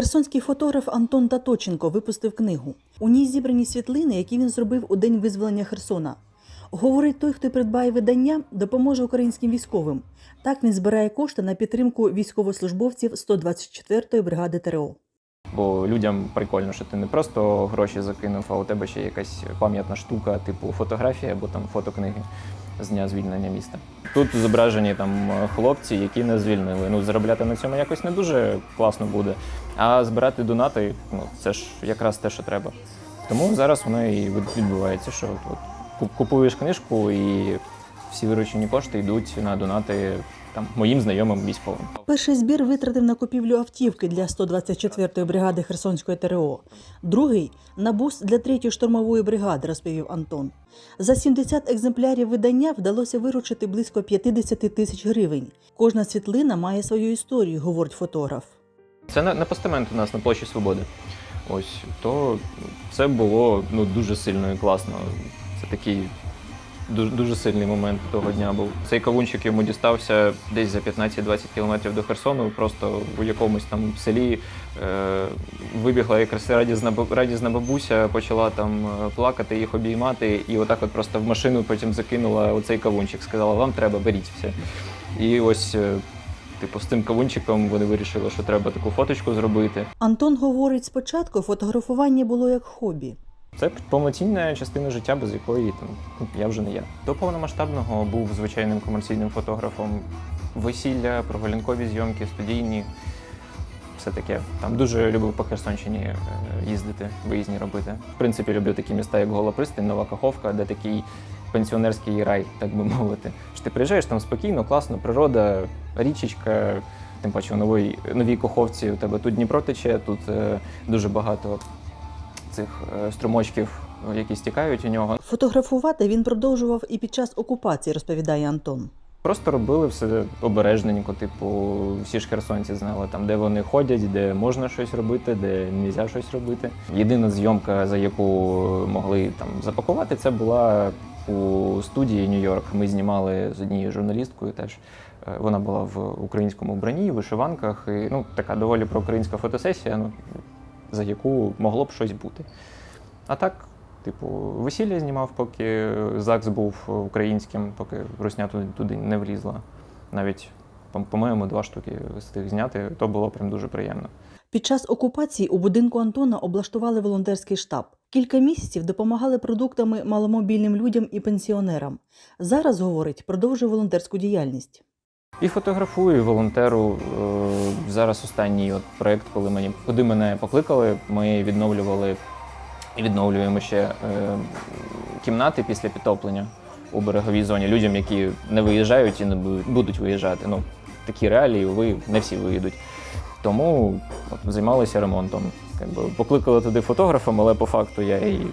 Херсонський фотограф Антон Таточенко випустив книгу. У ній зібрані світлини, які він зробив у день визволення Херсона. Говорить, той, хто придбає видання, допоможе українським військовим. Так він збирає кошти на підтримку військовослужбовців 124-ї бригади ТРО. Бо людям прикольно, що ти не просто гроші закинув, а у тебе ще якась пам'ятна штука, типу фотографія або там фотокниги з дня звільнення міста. Тут зображені там хлопці, які не звільнили. Ну заробляти на цьому якось не дуже класно буде. А збирати донати, ну це ж якраз те, що треба. Тому зараз воно і відбувається, що от, от купуєш книжку і всі виручені кошти йдуть на донати там моїм знайомим військовим. Перший збір витратив на купівлю автівки для 124-ї бригади Херсонської ТРО. Другий на бус для 3-ї штурмової бригади, розповів Антон. За 70 екземплярів видання вдалося виручити близько 50 тисяч гривень. Кожна світлина має свою історію, говорить фотограф. Це на, на постамент у нас на площі Свободи. Ось то це було ну дуже сильно і класно. Це такий дуже, дуже сильний момент того дня був. Цей кавунчик йому дістався десь за 15-20 кілометрів до Херсону. Просто у якомусь там селі е, вибігла якраз радісна, радісна бабуся, почала там е, плакати, їх обіймати, і отак от просто в машину потім закинула оцей кавунчик. Сказала, вам треба, беріть все. І ось. е, Типу, з цим кавунчиком вони вирішили, що треба таку фоточку зробити. Антон говорить, спочатку фотографування було як хобі. Це повноцінна частина життя, без якої там я вже не я. До повномасштабного був звичайним комерційним фотографом. Весілля, прогулянкові зйомки, студійні. Все таке. Там дуже любив по Херсонщині е, їздити, виїзні робити. В принципі, люблю такі міста, як Гола Пристань, Нова Каховка, де такий пенсіонерський рай, так би мовити. Що ти приїжджаєш там спокійно, класно, природа, річечка. Тим паче у новій, новій Каховці у тебе тут Дніпро тече, тут е, дуже багато цих е, струмочків, е, які стікають у нього. Фотографувати він продовжував і під час окупації, розповідає Антон. Просто робили все обережненько, типу, всі ж херсонці знали, там, де вони ходять, де можна щось робити, де не можна щось робити. Єдина зйомка, за яку могли там запакувати, це була у студії Нью-Йорк. Ми знімали з однією журналісткою теж. Е, Вона була в українському вбранні, вишиванках, і ну, така доволі проукраїнська фотосесія, ну, за яку могло б щось бути. А так, типу, весілля знімав, поки ЗАГС був українським, поки Русня туди, туди не влізла. Навіть, по- по-моєму, два штуки встиг зняти, то було прям дуже приємно. Під час окупації у будинку Антона облаштували волонтерський штаб. Кілька місяців допомагали продуктами маломобільним людям і пенсіонерам. Зараз, говорить, продовжує волонтерську діяльність. І фотографую, і волонтеру. Е, Зараз останній от проєкт, коли мені куди мене покликали, ми відновлювали і відновлюємо ще е, кімнати після підтоплення у береговій зоні людям, які не виїжджають і не будуть виїжджати. Ну, такі реалії, ви не всі виїдуть. Тому от, займалися ремонтом. Якби покликали туди фотографом, але по факту я і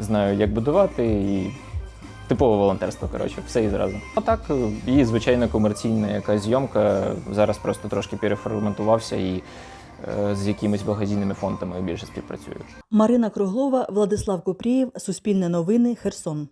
знаю, як будувати, і Типове волонтерство, коротше, все і зразу. А так, е, і звичайна комерційна якась зйомка. Зараз просто трошки переформатувався і е, з якимись благодійними фондами більше співпрацюю. Марина Круглова, Владислав Купрієв, Суспільне новини, Херсон.